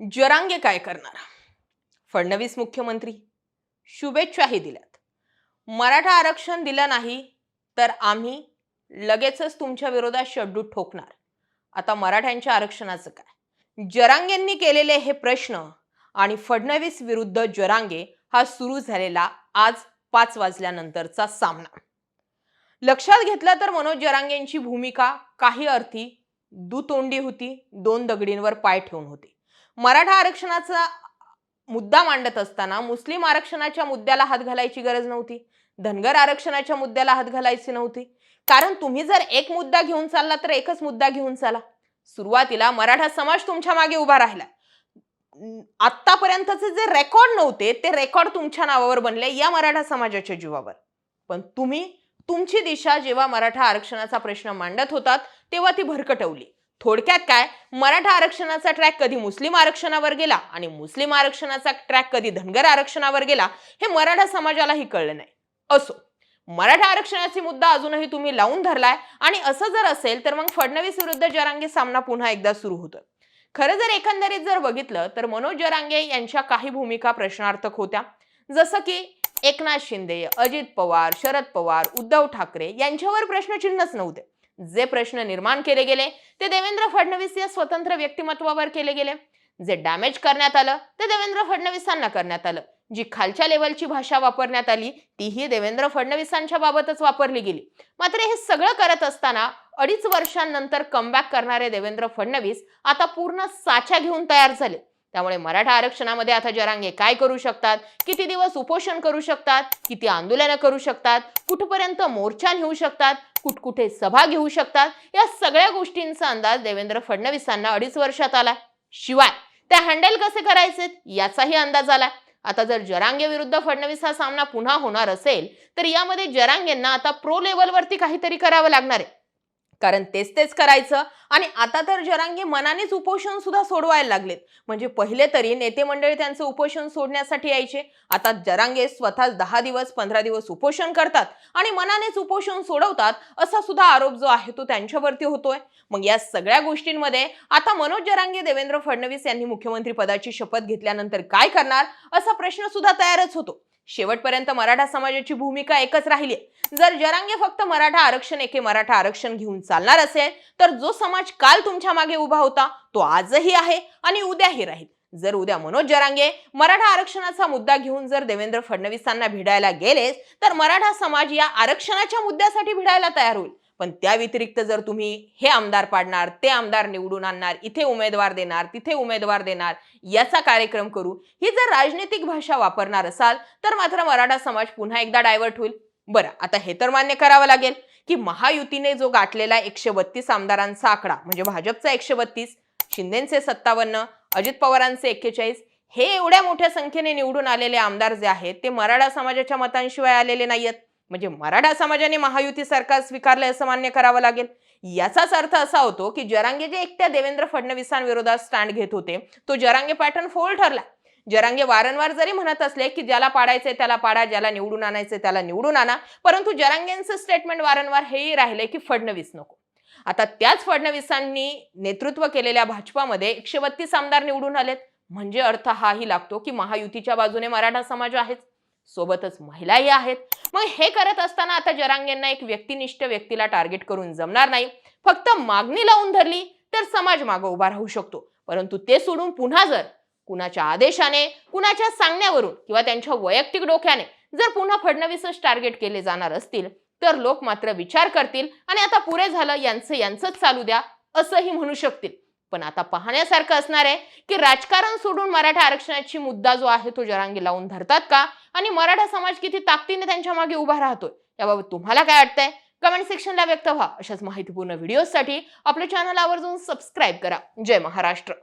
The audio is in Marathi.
जरांगे काय करणार? फडणवीस मुख्यमंत्री शुभेच्छाही दिल्यात. मराठा आरक्षण दिलं नाही तर आम्ही लगेचच तुमच्या विरोधात शड्डू ठोकणार. आता मराठ्यांच्या आरक्षणाचं काय? जरांगेंनी केलेले हे प्रश्न आणि फडणवीस विरुद्ध जरांगे हा सुरू झालेला आज पाच वाजल्यानंतरचा सामना. लक्षात घेतलं तर मनोज जरांगेंची भूमिका काही अर्थी दुतोंडी होती दोन दगडींवर पाय ठेवून होती. मराठा आरक्षणाचा मुद्दा मांडत असताना मुस्लिम आरक्षणाच्या मुद्द्याला हात घालायची गरज नव्हती. धनगर आरक्षणाच्या मुद्द्याला हात घालायची नव्हती. कारण तुम्ही जर एक मुद्दा घेऊन चालला तर एकच मुद्दा घेऊन चाला. सुरुवातीला मराठा समाज तुमच्या मागे उभा राहिला. आत्तापर्यंतचे जे रेकॉर्ड नव्हते ते रेकॉर्ड तुमच्या नावावर बनले या मराठा समाजाच्या जीवावर. पण तुम्ही तुमची दिशा जेव्हा मराठा आरक्षणाचा प्रश्न मांडत होतात तेव्हा ती भरकटवली. थोडक्यात काय? मराठा आरक्षणाचा ट्रॅक कधी मुस्लिम आरक्षणावर गेला आणि मुस्लिम आरक्षणाचा ट्रॅक कधी धनगर आरक्षणावर गेला हे मराठा समाजालाही कळलं नाही. असो मराठा आरक्षणाचा मुद्दा अजूनही तुम्ही लावून धरलाय आणि असं जर असेल तर मग फडणवीस विरुद्ध जरांगे सामना पुन्हा एकदा सुरू होतो. खरं जर एकंदरीत जर बघितलं तर मनोज जरांगे यांच्या काही भूमिका प्रश्नार्थक होत्या. जसं की एकनाथ शिंदे अजित पवार शरद पवार उद्धव ठाकरे यांच्यावर प्रश्नचिन्हच नव्हते. जे प्रश्न निर्माण केले गेले ते देवेंद्र फडणवीस या स्वतंत्र व्यक्तिमत्वावर केले गेले. जे डॅमेज करण्यात आलं ते देवेंद्र फडणवीसांना करण्यात आलं. जी खालच्या लेवलची भाषा वापरण्यात आली तीही देवेंद्र फडणवीसांच्या बाबतच वापरली गेली. मात्र हे सगळं करत असताना अडीच वर्षांनंतर कमबॅक करणारे देवेंद्र फडणवीस आता पूर्ण साच्या घेऊन तयार झाले. त्यामुळे मराठा आरक्षणामध्ये आता जरांगे काय करू शकतात? किती दिवस उपोषण करू शकतात? किती आंदोलनं करू शकतात? कुठपर्यंत मोर्चा नेऊ शकतात? कुठकुठे सभा घेऊ शकतात? या सगळ्या गोष्टींचा अंदाज देवेंद्र फडणवीसांना अडीच वर्षात आला. शिवाय ते हँडल कसे करायचे याचाही अंदाज आला. आता जर जरांगे विरुद्ध फडणवीस हा सामना पुन्हा होणार असेल तर यामध्ये जरांगेंना आता प्रो लेवलवरती काहीतरी करावं लागणार आहे. कारण तेच तेच करायचं. आणि आता तर जरांगे मनानेच उपोषण सुद्धा सोडवायला लागलेत. म्हणजे पहिले तरी नेते मंडळी त्यांचं उपोषण सोडण्यासाठी यायचे. आता जरांगे स्वतः दहा दिवस पंधरा दिवस उपोषण करतात आणि मनानेच उपोषण सोडवतात असा सुद्धा आरोप जो आहे तो त्यांच्यावरती होतोय. मग या सगळ्या गोष्टींमध्ये आता मनोज जरांगे देवेंद्र फडणवीस यांनी मुख्यमंत्री पदाची शपथ घेतल्यानंतर काय करणार असा प्रश्न सुद्धा तयारच होतो. शेवटपर्यंत मराठा समाजाची भूमिका एकच राहिली जर जरांगे फक्त मराठा आरक्षण एके मराठा आरक्षण घेऊन चालणार असेल तर जो समाज काल तुमच्या मागे उभा होता तो आजही आहे आणि उद्याही राहील. जर उद्या मनोज जरांगे मराठा आरक्षणाचा मुद्दा घेऊन जर देवेंद्र फडणवीसांना भिडायला गेलेच तर मराठा समाज या आरक्षणाच्या मुद्द्यासाठी भिडायला तयार होईल. पण त्या व्यतिरिक्त जर तुम्ही हे आमदार पाडणार ते आमदार निवडून आणणार इथे उमेदवार देणार तिथे उमेदवार देणार याचा कार्यक्रम करू ही जर राजनीतिक भाषा वापरणार असाल तर मात्र मराठा समाज पुन्हा एकदा डायव्हर्ट होईल. बरं आता हे तर मान्य करावं लागेल की महायुतीने जो गाठलेला एकशे बत्तीस आमदारांचा आकडा म्हणजे भाजपचा एकशे बत्तीस शिंदेचे सत्तावन्न अजित पवारांचे एक्केचाळीस हे एवढ्या मोठ्या संख्येने निवडून आलेले आमदार जे आहेत ते मराठा समाजाच्या मतांशिवाय आलेले नाहीयेत. म्हणजे मराठा समाजाने महायुती सरकार स्वीकारले असं मान्य करावं लागेल. याचाच अर्थ असा होतो की जरांगे जे एकट्या देवेंद्र फडणवीसांविरोधात स्टँड घेत होते तो जरांगे पॅटर्न फोल ठरला. जरांगे वारंवार जरी म्हणत असले की ज्याला पाडायचंय त्याला पाडा ज्याला निवडून आणायचंय त्याला निवडून आणा परंतु जरांगेंचं स्टेटमेंट वारंवार हेही राहिले की फडणवीस नको. आता त्याच फडणवीसांनी नेतृत्व केलेल्या भाजपामध्ये एकशे बत्तीस आमदार निवडून आलेत. म्हणजे अर्थ हाही लागतो की महायुतीच्या बाजूने मराठा समाज आहेच. सोबतच महिलाही आहेत. मग हे करत असताना आता जरांगेंना एक व्यक्तिनिष्ठ व्यक्तीला टार्गेट करून जमणार नाही. फक्त मागणी लावून धरली तर समाज मागं उभा राहू शकतो. परंतु ते सोडून पुन्हा जर कुणाच्या आदेशाने कुणाच्या सांगण्यावरून किंवा त्यांच्या वैयक्तिक डोक्याने जर पुन्हा फडणवीसच टार्गेट केले जाणार असतील तर लोक मात्र विचार करतील आणि आता पुरे झालं यांचं यांचंच चालू द्या असंही म्हणू शकतील. पण आता पाहण्यासारखं असणार आहे की राजकारण सोडून मराठा आरक्षणाची मुद्दा जो आहे तो जरांगी लावून धरतात का? आणि मराठा समाज किती ताकदीने त्यांच्या मागे उभा राहतोय याबाबत तुम्हाला काय वाटतंय? कमेंट सेक्शनला व्यक्त व्हा. अशाच माहितीपूर्ण व्हिडिओसाठी आपल्या चॅनल आवर्जून सबस्क्राईब करा. जय महाराष्ट्र.